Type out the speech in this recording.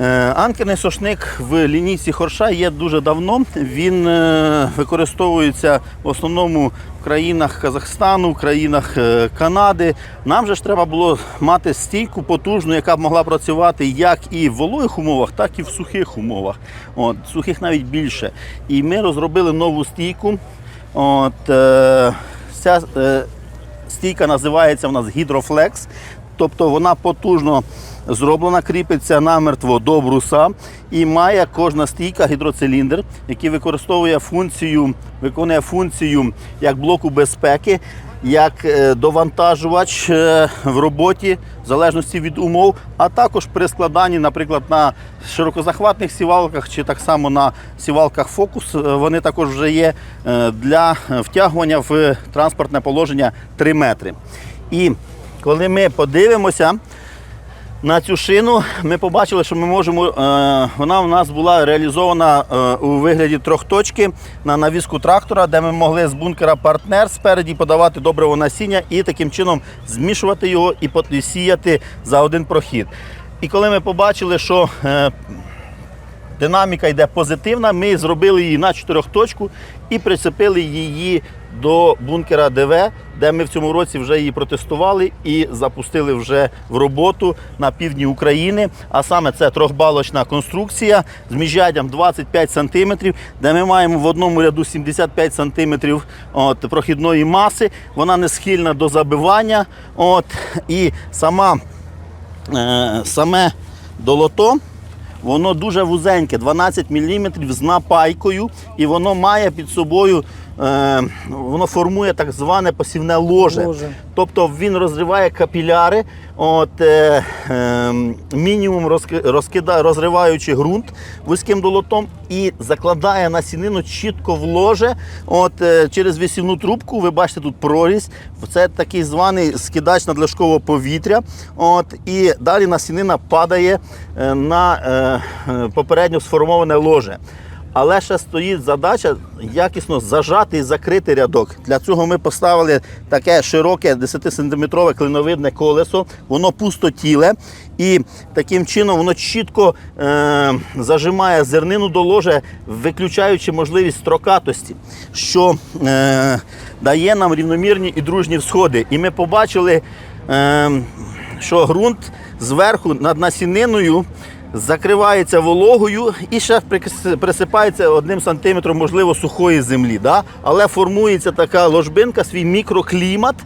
Е, Анкерний сошник в лінійці хорша є дуже давно. Він е, використовується в основному в країнах Казахстану, в країнах е, Канади. Нам же ж треба було мати стійку потужну, яка б могла працювати як і в вологих умовах, так і в сухих умовах. От, сухих навіть більше. І ми розробили нову стійку. От, е, ця е, стійка називається в нас гідрофлекс. Тобто вона потужно зроблена, кріпиться намертво до бруса і має кожна стійка гідроциліндр, який використовує функцію, виконує функцію як блоку безпеки, як е, довантажувач е, в роботі, в залежності від умов, а також при складанні, наприклад, на широкозахватних сівалках чи так само на сівалках фокус, е, вони також вже є для втягування в транспортне положення 3 метри. І коли ми подивимося на цю шину, ми побачили, що ми можемо. е, Вона у нас була реалізована е, у вигляді трьохточки на навіску трактора, де ми могли з бункера партнер спереді подавати добриво насіння і таким чином змішувати його і сіяти за один прохід. І коли ми побачили, що е, динаміка йде позитивна, ми зробили її на чотирьохточку і прицепили її до бункера ДВ, де ми в цьому році вже її протестували і запустили вже в роботу на півдні України. А саме це трьохбалочна конструкція з міжжадям 25 см, де ми маємо в одному ряду 75 см от, прохідної маси. Вона не схильна до забивання. От, і сама, е, саме долото. Воно дуже вузеньке, 12 мм з напайкою, і воно має під собою, воно формує так зване посівне ложе. Ложе. Тобто він розриває капіляри, от, е, е, мінімум розкида, розриваючи ґрунт вузьким долотом і закладає насінину чітко в ложе. От, е, через висівну трубку, ви бачите тут прорізь. Це такий званий скидач надлишкового повітря. От, і далі насінина падає е, на е, е, попередньо сформоване ложе. Але ще стоїть задача якісно зажати і закрити рядок. Для цього ми поставили таке широке 10-сантиметрове клиновидне колесо, воно пустотіле, і таким чином воно чітко е, зажимає зернину до ложа, виключаючи можливість строкатості, що е, дає нам рівномірні і дружні всходи. І ми побачили, е, що ґрунт зверху над насіниною закривається вологою і ще присипається одним сантиметром, можливо, сухої землі. Да? Але формується така ложбинка, свій мікроклімат,